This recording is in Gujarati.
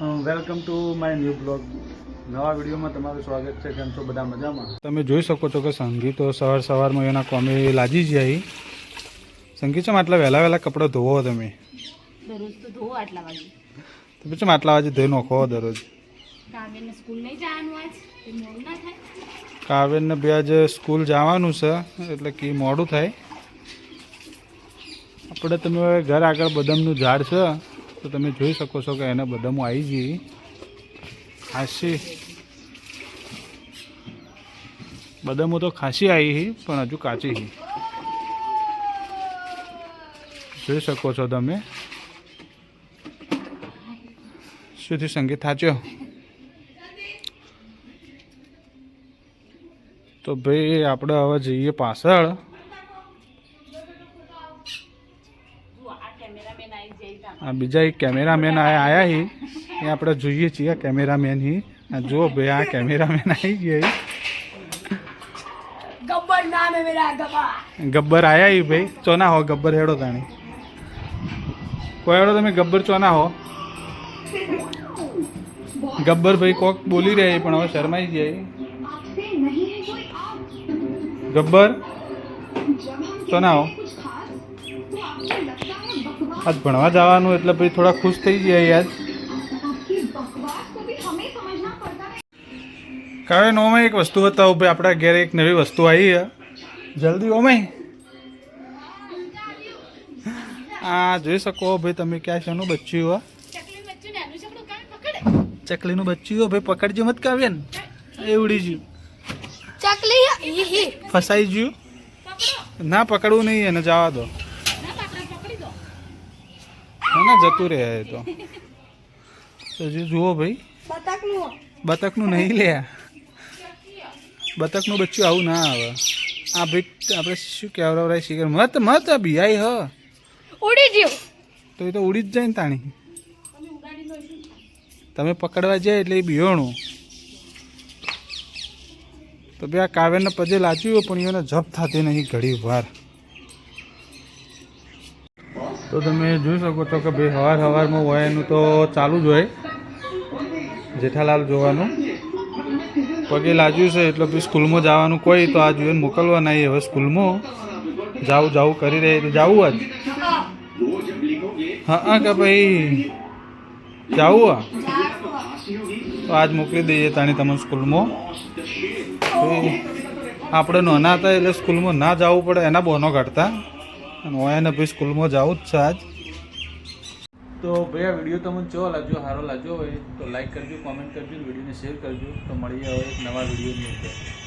Welcome to my new blog નવા વિડીયોમાં તમારું સ્વાગત છે. કેમ છો? બધા મજામાં? તમે જોઈ શકો છો કે સંગીતો સવાર સવારમાં એના કોમે લાજી જાય. સંગીત છે આટલા વહેલા વહેલા કપડાં ધોવો તમે. દરરોજ તો ધોવો આટલા વાગે. તમે પછી આટલા વાગે ધોઈ નાખો દરરોજ. કાવ્યને સ્કૂલ નહીં જવાનું આજ? મોડું ના થાય? કાવ્યને બે આજે સ્કૂલ જવાનું છે એટલે કે મોડું થાય. આપણે તમે હવે ઘર આગળ બદામનું ઝાડ છે તો તમે જોઈ શકો છો કે એને બદામો આવી ગઈ. ખાસી. બદામો તો ખાસી આવી પણ હજુ કાચી જોઈ શકો છો તમે. શુંથી સંગીત થાચ્યો તો ભાઈ, આપણે હવે જઈએ પાછળ જુઓ આ કેમેરામેન આવી જાય તા આ બીજા એક કેમેરામેન આયા હી. એ આપણે જોઈએ છીએ કેમેરામેન હી. આ જુઓ ભાઈ આ કેમેરામેન આવી ગયા. ગબ્બર નામ હે મેરા ગબ્બર. ગબ્બર આયા હી ભાઈ. ચોના હો ગબ્બર હેડો તાણી. કોઈ હેડો તમે ગબ્બર ચોના હો. ગબ્બર ભાઈ કોક બોલી રહ્યા પણ હવે શરમાઈ જાય ગબ્બર? ચોના હો. આજ ભણવા જવાનું એટલે ભાઈ થોડા ખુશ થઈ ગયા યાર. કાવે ઓમે એક વસ્તુ હતા ભાઈ આપણા ઘેર એક નવી વસ્તુ આવી છે. જલ્દી ઓમે. આ જોઈ શકો ભાઈ તમે ક્યાં શેનું બચ્યું હો. ચકલીનું બચ્યું હો ભાઈ પકડજો મત કાવ્ય ને એ ઉડી ગયું. ચકલી ફસાઈ ગયું. ના પકડવું નહીં એને જવા દો. ના જતું રહે એ તો. તો જે જુઓ ભાઈ. બતકનું. નહીં લે. બતકનું બચ્ચું આવું ના આવે. આ ભાઈ આપણે શું કહેવરાવરાય શીખર મત મત આ બિયાઈ હ. ઉડી ગયો. તો એ તો ઉડી જ જાય ને તાણી. તમે પકડવા જાય એટલે એ બિયોણું તો બે આ કાવ્યને પજે લાચ્યું પણ એને જપ થતી નહીં ઘડી વાર તો તમે જોઈ શકો છો કે ભાઈ હવાર હવારમાં હોય એનું તો ચાલુ જ હોય, જેઠાલાલ જોવાનું. પગે લાજ્યું છે, એટલે પછી સ્કૂલમાં જવાનું કોઈ, તો આ જોઈને મોકલવા નહીં હવે સ્કૂલમાં જાવું જાવું કરી રહી તો જાવું જ હા હા, કે ભાઈ જાવું આ? તો આજ મોકલી દઈએ તાણી તમે સ્કૂલમાં. આપણે નાના હતા એટલે સ્કૂલમાં ના જવું પડે, એના બોનો કાઢતા. અને હું એને ભાઈ સ્કૂલમાં જવું જ છે આજ. તો ભાઈ આ વીડિયો તમને ચો લાગજો સારો લાગ્યો હોય તો લાઈક કરજો કોમેન્ટ કરજો, વિડીયોને શેર કરજો. તો મળીએ હવે એક નવા વિડીયોની અંદર.